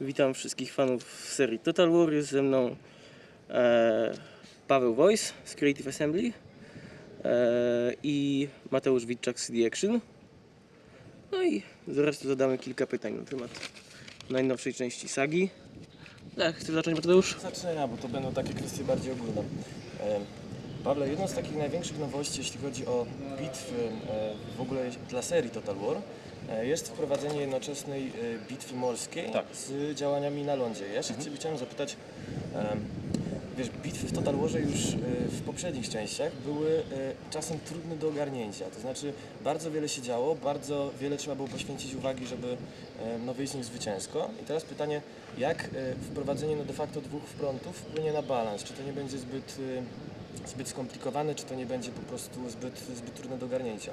Witam wszystkich fanów serii Total War. Jest ze mną e, Paweł Voice z Creative Assembly e, i Mateusz Witczak z CD Action. No i zaraz tu zadamy kilka pytań na temat najnowszej części sagi. Tak, chcesz zacząć Mateusz? Zacznę bo to będą takie kwestie bardziej ogólne. E, Pawle, jedną z takich największych nowości, jeśli chodzi o bitwy e, w ogóle dla serii Total War, jest wprowadzenie jednoczesnej e, bitwy morskiej Tak. z działaniami na lądzie. Ja się Ciebie chciałem zapytać, e, wiesz, bitwy w Total Warze już e, w poprzednich częściach były e, czasem trudne do ogarnięcia. To znaczy bardzo wiele się działo, bardzo wiele trzeba było poświęcić uwagi, żeby e, no, wyjść z nich zwycięsko. I teraz pytanie, jak e, wprowadzenie no, de facto dwóch frontów wpłynie na balans? Czy to nie będzie zbyt, e, zbyt skomplikowane, czy to nie będzie po prostu zbyt, zbyt trudne do ogarnięcia?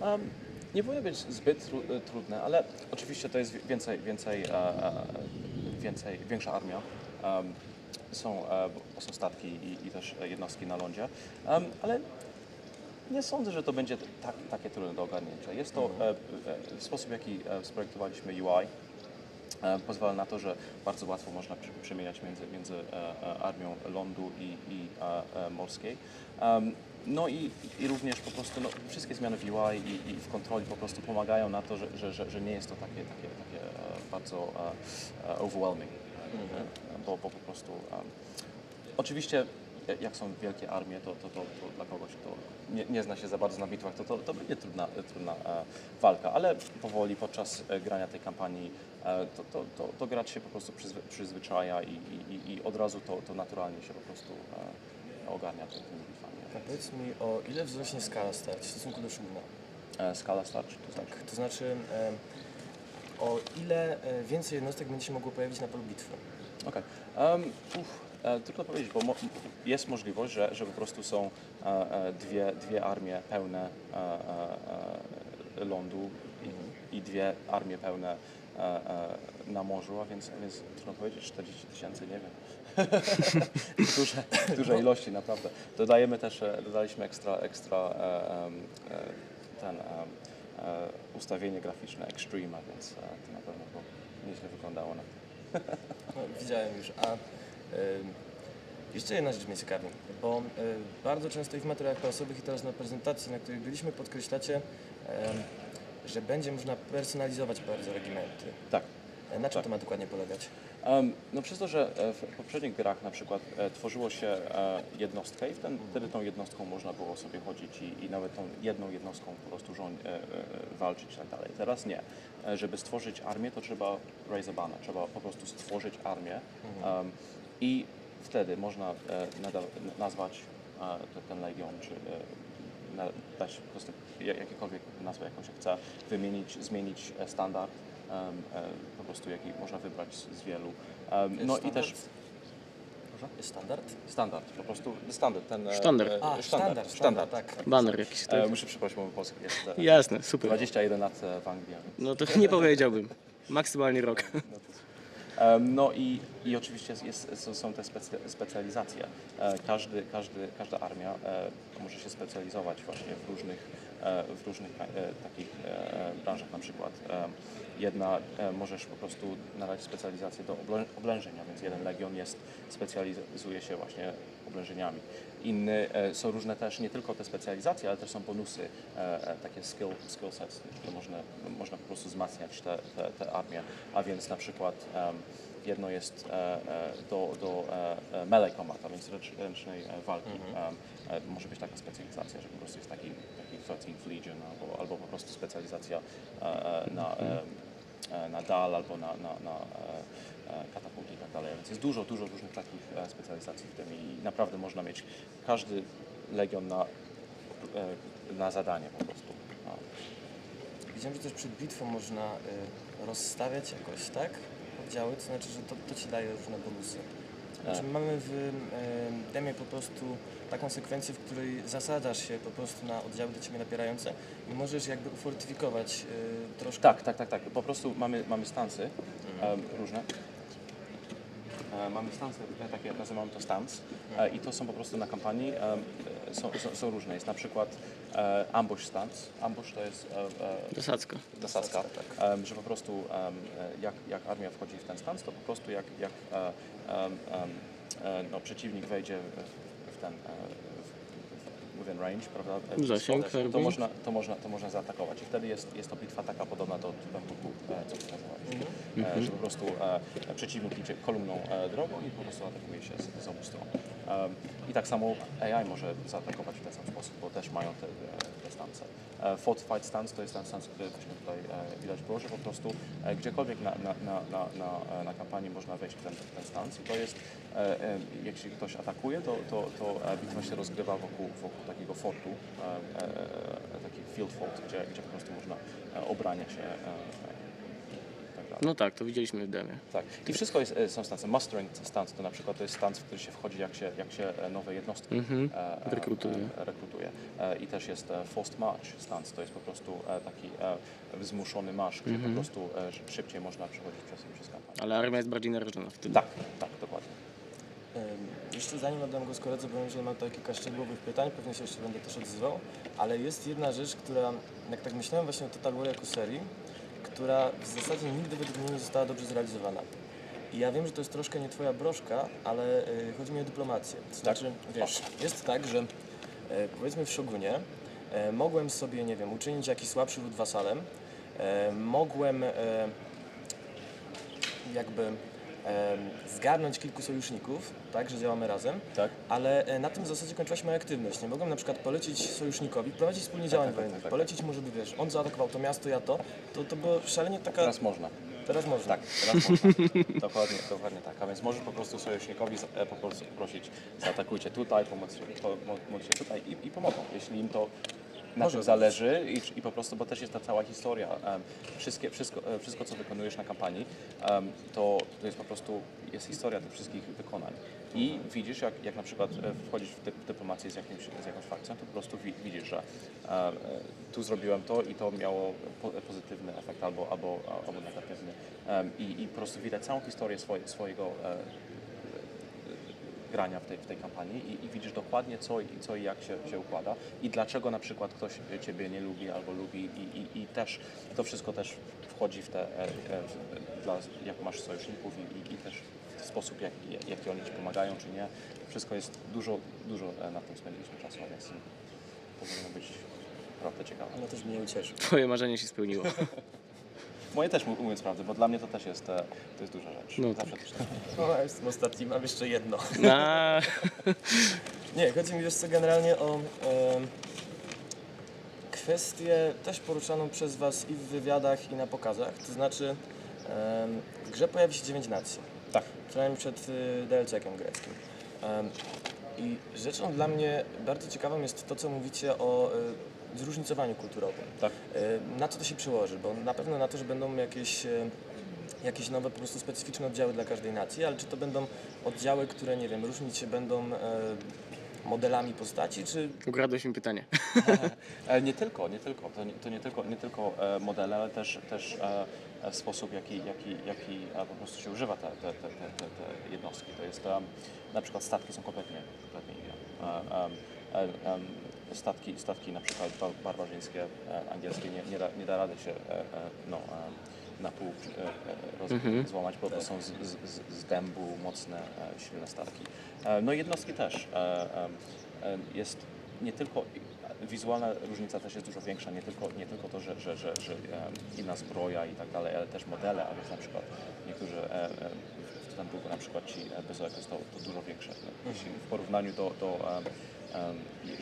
Um, nie powinno być zbyt tru, e, trudne, ale oczywiście to jest wi- więcej, więcej, e, e, więcej większa armia. Są, są statki i, i też jednostki na lądzie, ale nie sądzę, że to będzie tak, takie trudne do ogarnięcia. Jest to e, sposób, w jaki sprojektowaliśmy UI. Pozwala na to, że bardzo łatwo można przemieniać między, między armią lądu i, i morskiej. No i, i również po prostu no, wszystkie zmiany w UI i, i w kontroli po prostu pomagają na to, że, że, że, nie jest to takie, takie, takie e, bardzo e, e, overwhelming, e, bo, bo po prostu em, oczywiście jak są wielkie armie, to, to, to, to dla kogoś, kto nie, nie zna się za bardzo na bitwach, to, to, to będzie trudna, trudna walka, ale powoli podczas grania tej kampanii to, to, to, to gracz się po prostu przyzwy, przyzwyczaja i, i, i- od razu to, to naturalnie się po prostu ogarnia ty- tymi bitwami. A powiedz mi, o ile wzrośnie skala starć w stosunku do Shugna? E, skala starczy, to znaczy. Tak, to znaczy e, o ile e, więcej jednostek będzie się mogło pojawić na polu bitwy? Okej. Em, uff, e, Trudno powiedzieć, bo mo- jest możliwość, że, że po prostu są e, e, dwie, dwie armie pełne e, e, lądu i, i dwie armie pełne na morzu, a więc, więc trudno powiedzieć, 40 tysięcy, nie wiem. duże, duże ilości, naprawdę. Dodajemy też, e, dodaliśmy ekstra, ekstra e, e, ten e, ustawienie graficzne Extreme, a więc e, to na pewno to nieźle wyglądało na No, widziałem już. A e, jeszcze jedna rzecz mnie ciekawi, bo e, bardzo często i w materiałach prasowych i teraz na prezentacji, na której byliśmy, podkreślacie, e, że będzie można personalizować bardzo regimenty. Tak. E, Na czym Tak. to ma dokładnie polegać? Em, no przez to, że e, w poprzednich grach na przykład e, tworzyło się e, jednostkę i wtedy, wtedy tą jednostką można było sobie chodzić i, i nawet tą jedną jednostką po prostu rząd, e, e, walczyć i tak dalej. Teraz nie. E, żeby stworzyć armię, to trzeba raise a banner, trzeba po prostu stworzyć armię em, i wtedy można e, nazwać e, te- ten legion, czy e, na, dać po prostu ja- jakiekolwiek nazwę jaką się chce, wymienić, zmienić e, standard, e, po prostu jaki można wybrać z, z wielu. Em, no i standard? też standard? standard, po prostu standard. Ten, e, Sztandar. e, A, standard, standard, tak. Banner jakiś, tak? E, muszę przeprosić, bo polski jest Jasne, super. 21 lat w Anglii. No to nie powiedziałbym. Maksymalnie rok. No i, i oczywiście jest, są te specjalizacje. E, Każdy, każdy, każda armia e, może się specjalizować właśnie w różnych, w różnych e, takich e, branżach na przykład. E, Jedna e, możesz po prostu nadać specjalizację do oblę- oblężenia, więc jeden legion jest, specjalizuje się właśnie oblężeniami. Inny, e, są różne też, nie tylko te specjalizacje, ale też są bonusy, e, e, takie skill, skill sets, które można, można po prostu wzmacniać te, te, te armie, a więc na przykład jedno jest e, e, do, do e, e, melee combat, a więc ręcz, ręcznej e, walki. E, może być taka specjalizacja, że po prostu jest taki, taki 13th Legion albo, albo po prostu specjalizacja e, e, na, e, na dal albo na, na, na katapulty i tak dalej. Więc jest dużo, dużo różnych takich specjalizacji w tym i naprawdę można mieć każdy legion na, na zadanie po prostu. No. Widziałem, że też przed bitwą można rozstawiać jakoś, tak? Oddziały, to znaczy, że to, to ci daje różne bonusy. Znaczy, mamy w demie po prostu taką sekwencję, w której zasadzasz się po prostu na oddziały do ciebie napierające i możesz jakby ufortyfikować y, troszkę. Tak, tak, tak, tak. Po prostu mamy, mamy stansy em, różne. E, Mamy stance, e, takie nazywamy to stance e, i to są po prostu na kampanii, są, są, są różne. Jest na przykład ambush stance. Ambush to jest Zasadzka. zasadzka, em, że po prostu jak, jak armia wchodzi w ten stan, to po prostu jak, jak no, przeciwnik wejdzie w ten range, prawda? e, Zasięg, to, karabin. można, to, można, to można zaatakować i wtedy jest, jest to bitwa taka podobna do Bambuku, e, co pokazywaliśmy, Mhm. e, że po prostu przeciwnik idzie kolumną drogą i po prostu atakuje się z, z obu stron. I tak samo AI może zaatakować w ten sam sposób, bo też mają te, te stance. Fortified stance to jest ten stance, który właśnie tutaj widać było, że po prostu gdziekolwiek na, na, na, na, na, kampanii można wejść w ten, ten stance i to jest, jeśli ktoś atakuje, to, to, to bitwa się rozgrywa wokół, wokół takiego fortu, e, e, e, taki field fort, gdzie, gdzie po prostu można obraniać się tak. No tak, to widzieliśmy w demie. Tak. I wszystko jest, są stance. Mustering stance to na przykład to jest stance, w który się wchodzi, jak się, jak się nowe jednostki Mhm. e, Rekrutuje. E, rekrutuje. E, I też jest forced march stance, to jest po prostu taki zmuszony marsz, gdzie Mhm. po prostu e, sz- szybciej można przechodzić przez, przez kampanię. Ale armia jest bardziej narażona wtedy. Tak, tak, dokładnie. Jeszcze zanim oddam głos koledze, powiem, że mam tutaj kilka szczegółowych pytań, pewnie się jeszcze będę też odzywał, ale jest jedna rzecz, która, jak tak myślałem właśnie o Total War jako serii, która w zasadzie nigdy według mnie nie została dobrze zrealizowana. I ja wiem, że to jest troszkę nie twoja broszka, ale y, chodzi mi o dyplomację. To znaczy, wiesz, jest tak, że y, powiedzmy w Shogunie y, mogłem sobie, nie wiem, uczynić jakiś słabszy lud wasalem, y, mogłem y, jakby zgarnąć kilku sojuszników, tak, że działamy razem, Tak. ale e, na tym w zasadzie kończyła się moja aktywność. Nie mogłem na przykład polecić sojusznikowi, prowadzić wspólnie działań tak, tak, wojennych, tak. polecić może by, wiesz, on zaatakował to miasto, ja to, to, to było szalenie taka... Teraz można. teraz można. Tak, teraz można. dokładnie, dokładnie tak. A więc możesz po prostu sojusznikowi e, po prostu prosić, zaatakujcie tutaj, się tutaj i, i pomogą, jeśli im to na Może tym zależy i, i po prostu, bo też jest ta cała historia, wszystkie, wszystko, e, wszystko co wykonujesz na kampanii, to, to jest po prostu, jest historia tych wszystkich wykonań. I widzisz, jak, jak na przykład e, wchodzisz w, dy, w dyplomację z, jakimś, z jakąś fakcją, to po prostu wi, widzisz, że e, tu zrobiłem to i to miało po, pozytywny efekt albo, albo, albo negatywny. I, I po prostu widać całą historię swoje, swojego grania w tej, w tej kampanii i, i widzisz dokładnie co, i- co i jak się, się układa i dlaczego na przykład ktoś Ciebie nie lubi albo lubi i, i, i też to wszystko też wchodzi w te, e, e, w, dla, jak masz sojuszników i, i, i też w sposób jak, jaki oni Ci pomagają czy nie. Wszystko jest dużo, dużo e, na tym spędziliśmy czasu, a więc powinno być naprawdę ciekawe. No też mnie ucieszył. Twoje marzenie się spełniło. Moje też mówiąc prawdę, bo dla mnie to też jest, e, to jest duża rzecz. No Zawsze też tak. No, jestem ostatni, mam jeszcze jedno. A, Nie, chodzi mi wiesz co generalnie o em, kwestię też poruszaną przez Was i w wywiadach i na pokazach, to znaczy em, w grze pojawi się 9 nacji. Tak. przynajmniej przed y, DLC-kiem greckim. Em, I rzeczą dla mnie bardzo ciekawą jest to, co mówicie o y, zróżnicowaniu kulturowym. Tak. Y, Na co to się przełoży? Bo na pewno na to, że będą jakieś, y, jakieś nowe, po prostu specyficzne oddziały dla każdej nacji, ale czy to będą oddziały, które, nie wiem, różnić się będą y, modelami postaci, czy ukradłeś mi pytanie. E, Nie tylko, nie tylko. To nie, to nie tylko, nie tylko e, modele, ale też, też e, e, sposób, jaki, jaki, jaki e, po prostu się używa te, te, te, te, te, jednostki. To jest na przykład statki są kompletnie, kompletnie inne. Statki, statki na przykład bar- barbarzyńskie, e, angielskie nie, nie, da, nie da rady się e, e, no, na pół roz, złamać, bo to są z, z, z- dębu mocne, silne statki. No i jednostki też. Jest nie tylko wizualna różnica też jest dużo większa, nie tylko, nie tylko to, że, że, że, że inna zbroja i tak dalej, ale też modele, a więc na przykład niektórzy w tym na przykład ci Bezoekos to, dużo większe. No, w porównaniu do, do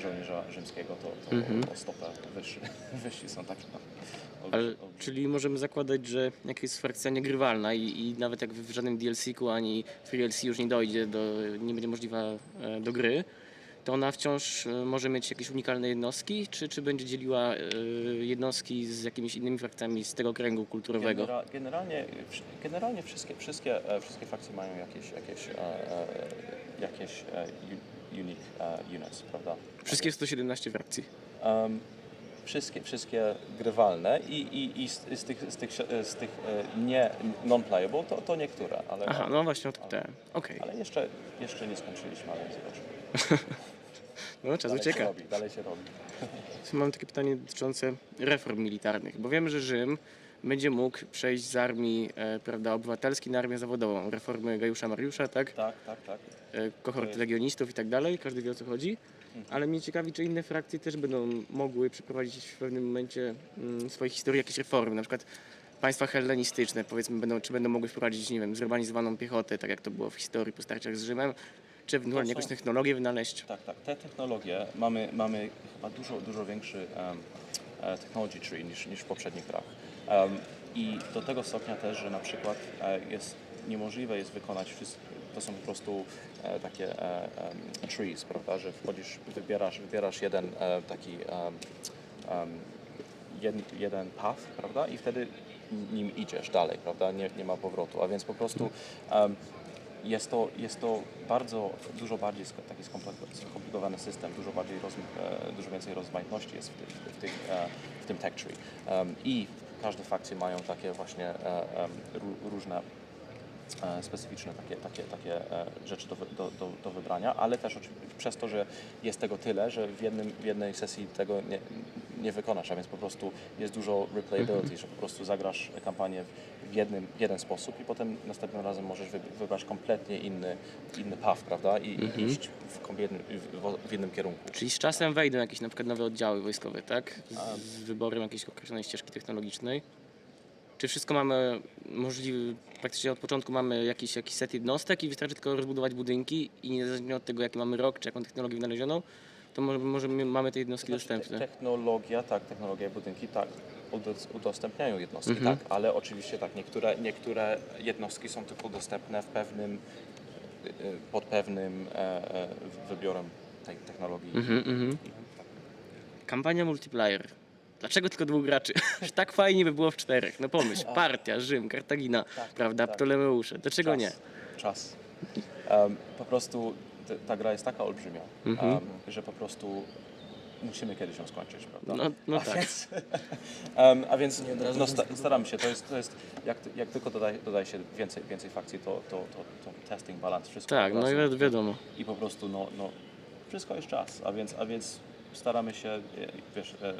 żołnierza rzymskiego, to, to o stopę wyższy, wyżsi są tak. Ale, olbrzy- czyli możemy zakładać, że jak jest frakcja niegrywalna i, i nawet jak w żadnym DLC-ku ani w DLC już nie dojdzie, do, nie będzie możliwa e, do gry, to ona wciąż e, może mieć jakieś unikalne jednostki, czy, czy będzie dzieliła e, jednostki z jakimiś innymi frakcjami z tego kręgu kulturowego? Genera- generalnie, generalnie wszystkie, wszystkie, wszystkie frakcje mają jakieś, jakieś, jakieś unique e, units, prawda? Wszystkie 117 frakcji. Um, wszystkie, wszystkie grywalne i, i, i z, z tych, z tych, z tych e, nie non-playable to, to niektóre, ale, Aha, no właśnie o to pytałem. Okej, ale jeszcze, jeszcze nie skończyliśmy, ale zobaczymy. no czas Dalej się ucieka. robi, dalej się robi. Mam takie pytanie dotyczące reform militarnych, bo wiemy, że Rzym będzie mógł przejść z armii e, prawda, obywatelskiej na armię zawodową. Reformy Gajusza Mariusza, tak? Tak, tak, tak. E, kohorty legionistów i tak dalej, każdy wie o co chodzi. Ale mnie ciekawi, czy inne frakcje też będą mogły przeprowadzić w pewnym momencie mm, swojej historii jakieś reformy, na przykład państwa hellenistyczne, powiedzmy, będą, czy będą mogły wprowadzić, nie wiem, zurbanizowaną piechotę, tak jak to było w historii po starciach z Rzymem, czy ewentualnie są- jakąś technologię wynaleźć. Tak, tak. Te technologie mamy, mamy chyba dużo, dużo większy um, technology tree niż, niż w poprzednich grach. I do tego stopnia też, że na przykład e, jest niemożliwe jest wykonać wszystko. To są po prostu e, takie e, trees, prawda, że wchodzisz, wybierasz, wybierasz jeden taki jeden, jeden path, prawda, i wtedy nim idziesz dalej, prawda, nie, nie ma powrotu, a więc po prostu jest to, jest to bardzo, dużo bardziej taki skomplik- skomplikowany system, dużo, bardziej dużo więcej rozmaitności jest w, tych, w, w tym tech tree. I każde fakcje mają takie właśnie e, różne specyficzne takie, takie, takie e, rzeczy do, do, do, do wybrania, ale też przez to, że jest tego tyle, że w, jednym, w jednej sesji tego nie, nie wykonasz, a więc po prostu jest dużo replayability, że po prostu zagrasz kampanię w jednym, jeden sposób i potem następnym razem możesz wy, wybrać kompletnie inny, inny path, prawda? I, i iść w, w, w innym kierunku. Czyli z czasem wejdą jakieś na przykład nowe oddziały wojskowe, tak? Z, z wyborem jakiejś określonej ścieżki technologicznej. Czy wszystko mamy możliwe, praktycznie od początku mamy jakiś, jakiś set jednostek i wystarczy tylko rozbudować budynki i niezależnie od tego jaki mamy rok, czy jaką technologię wynalezioną, to może, może my mamy te jednostki Znaczy, dostępne. Technologia, tak, technologia i budynki, tak, udo- udostępniają jednostki, Mhm. tak, ale oczywiście tak, niektóre, niektóre jednostki są tylko dostępne w pewnym, y, pod pewnym e, e, wybiorem tej technologii. Mhm, mhm. Kampania multiplayer. Dlaczego tylko dwóch graczy? Tak fajnie by było w czterech. No pomyśl, partia, Rzym, Kartagina, Tak, prawda, tak. Ptolemeusze. Dlaczego Czas. nie? Czas. Em, po prostu ta gra jest taka olbrzymia, Mhm. em, że po prostu musimy kiedyś ją skończyć, prawda? No, no a tak. Więc, em, a więc no, sta, staramy się, to jest, to jest jak, jak tylko dodaje, dodaje się więcej, więcej fakcji, to, to, to, to testing, balans, wszystko Tak, no i wiadomo. I po prostu, no, no wszystko jest czas, a więc, a więc staramy się, e, wiesz, e,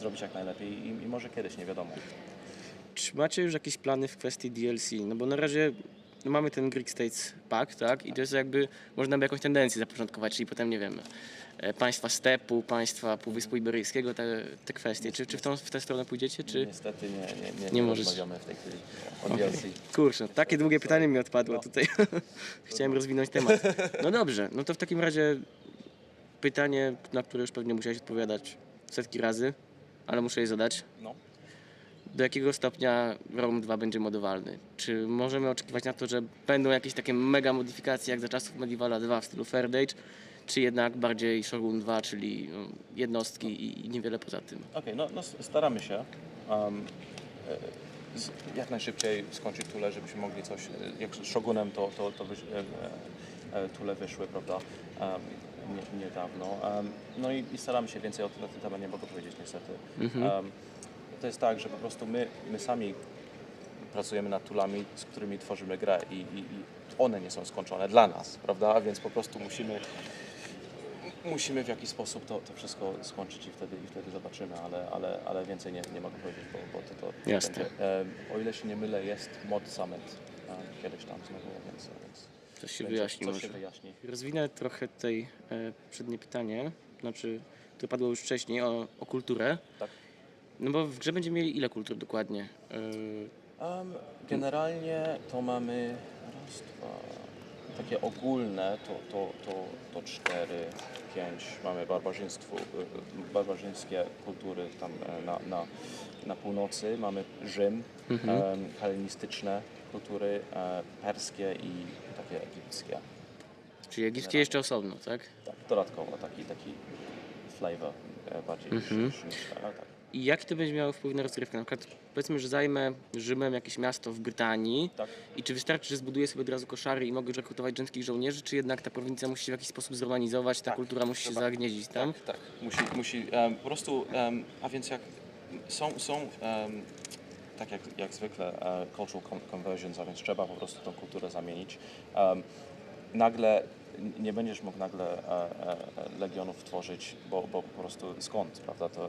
zrobić jak najlepiej i, i może kiedyś, nie wiadomo. Czy macie już jakieś plany w kwestii DLC? No bo na razie no mamy ten Greek States Pack, tak? I to jest jakby, można by jakąś tendencję zapoczątkować, czyli potem, nie wiem, e, państwa stepu, państwa Półwyspu Iberyjskiego, te, te kwestie. Czy, czy w, tą, w tę stronę pójdziecie, czy... Niestety nie, nie, nie, Nie nie, rozmawiamy w tej chwili o DLC. Kurczę, takie długie pytanie mi odpadło No. tutaj. Chciałem rozwinąć temat. No dobrze, no ale muszę je zadać. No. Do jakiego stopnia Rome 2 będzie modowalny? Czy możemy oczekiwać na to, że będą jakieś takie mega modyfikacje jak za czasów Medievala 2 w stylu Third Age, czy jednak bardziej Shogun 2, czyli no, jednostki i, i niewiele poza tym? Okej, no, no staramy się um, e, z, jak najszybciej skończyć Tule, żebyśmy mogli coś, e, jak z Shogunem to, to, to e, e, Tule wyszły, prawda, um, nie, niedawno. Um, no i, i staramy się więcej o tym, na ten temat nie mogę powiedzieć niestety. Um, to jest tak, że po prostu my, my sami pracujemy nad tulami, z którymi tworzymy grę i, i, i one nie są skończone dla nas, prawda, więc po prostu musimy musimy w jakiś sposób to, to wszystko skończyć i wtedy, i wtedy zobaczymy, ale, ale, ale więcej nie, nie mogę powiedzieć, bo, bo to, to Jasne. będzie. E, o ile się nie mylę, jest mod summit e, kiedyś tam znowu, więc, więc Coś się będzie- wyjaśni coś może. się wyjaśni. Rozwinę trochę tutaj e, przednie pytanie, znaczy, które padło już wcześniej, o, o kulturę. Tak. No bo w grze będziemy mieli ile kultur dokładnie? E, generalnie to mamy raz, dwa, takie ogólne to, to, to, to cztery, pięć. Mamy barbarzyństwo, y, y, barbarzyńskie kultury tam e, na, na, na północy. Mamy Rzym, Mhm. em, helenistyczne kultury, e, perskie i takie egipskie. czyli egipskie jeszcze osobno, tak? Tak, dodatkowo taki, taki flavor e, bardziej Mhm. niż, niż, tak. I jaki to będzie miało wpływ na rozgrywkę? Na przykład powiedzmy, że zajmę Rzymem jakieś miasto w Brytanii Tak. i czy wystarczy, że zbuduję sobie od razu koszary i mogę rekrutować rzymskich żołnierzy, czy jednak ta prowincja musi się w jakiś sposób zorganizować, ta Tak, kultura musi się zagnieździć tam? Tak, tak. Musi, musi em, po prostu, em, a więc jak są, są em, tak jak, jak zwykle, e, cultural con- conversions, a więc trzeba po prostu tą kulturę zamienić. Nagle nie będziesz mógł nagle e, e, legionów tworzyć, bo, bo po prostu skąd, prawda? To,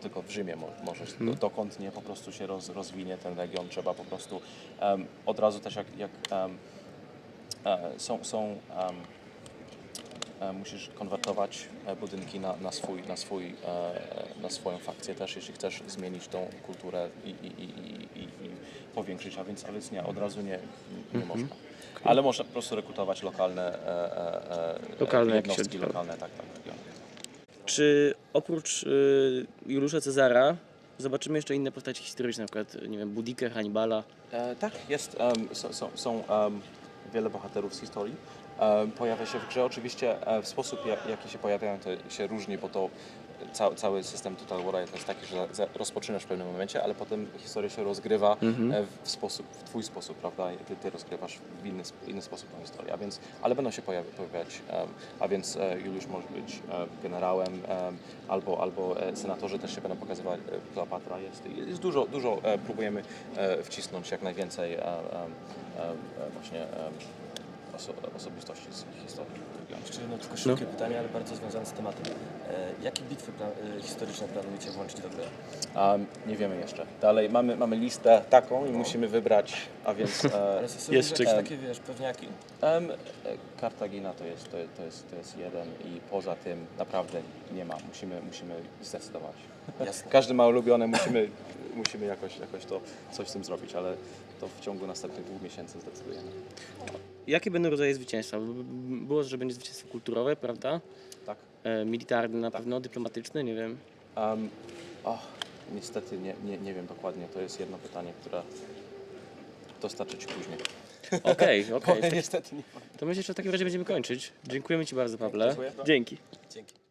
tylko w Rzymie mo- możesz, do, dokąd nie po prostu się roz, rozwinie ten legion, trzeba po prostu em, od razu też jak, jak e, są, są e, musisz konwertować e, budynki na, na, swój, na, swój, e, na swoją fakcję też, jeśli chcesz zmienić tą kulturę i, i, i, i, powiększyć, a więc, a więc nie, od razu nie, nie można. Ale można po prostu rekrutować lokalne, e, e, e, Lokalne jednostki, lokalne, tak, tak. regiony. Czy oprócz y, Juliusza Cezara zobaczymy jeszcze inne postaci historyczne, na przykład, nie wiem, Budikę, Hannibala? E, tak, jest, em, są, są, są em, wiele bohaterów z historii. Pojawia się w grze. Oczywiście e, w sposób, jak, jaki się pojawiają, to się różni, bo to ca, cały system Total War to jest taki, że rozpoczynasz w pewnym momencie, ale potem historia się rozgrywa e, w sposób, w twój sposób, prawda? I ty, ty rozgrywasz w inny, inny sposób tą historię, a więc, ale będą się pojawi, pojawiać, a więc e, Juliusz może być generałem, em, albo, albo senatorzy też się będą pokazywać, Kleopatra jest, jest dużo, dużo próbujemy wcisnąć jak najwięcej właśnie oso, osobistości z historii regionu. Jeszcze jedno tylko szybkie pytanie, ale bardzo związane z tematem. E, jakie bitwy pla- e, historyczne planujecie włączyć do gry? Um, nie wiemy jeszcze. Dalej mamy, mamy listę taką i musimy wybrać, a więc e, Ale sobie Jeszcze- jakieś takie, wiesz, pewniaki. em, e, Kartagina to jest, to, to, jest, to jest jeden i poza tym naprawdę nie ma. Musimy, musimy zdecydować. Jasne. Każdy ma ulubione, musimy, musimy jakoś, jakoś to coś z tym zrobić, ale to w ciągu następnych dwóch miesięcy zdecydujemy. Jakie będą rodzaje zwycięstwa? Było, że będzie zwycięstwo kulturowe, prawda? Tak? E, militarne na pewno, dyplomatyczne, nie wiem. Um, och, niestety nie, nie, nie wiem dokładnie. To jest jedno pytanie, które dostarczę Ci później. Okej, okej. niestety nie. To myślę, że w takim razie będziemy kończyć. Dziękujemy Ci bardzo, Pawle. Dziękuję. Dzięki. Dzięki.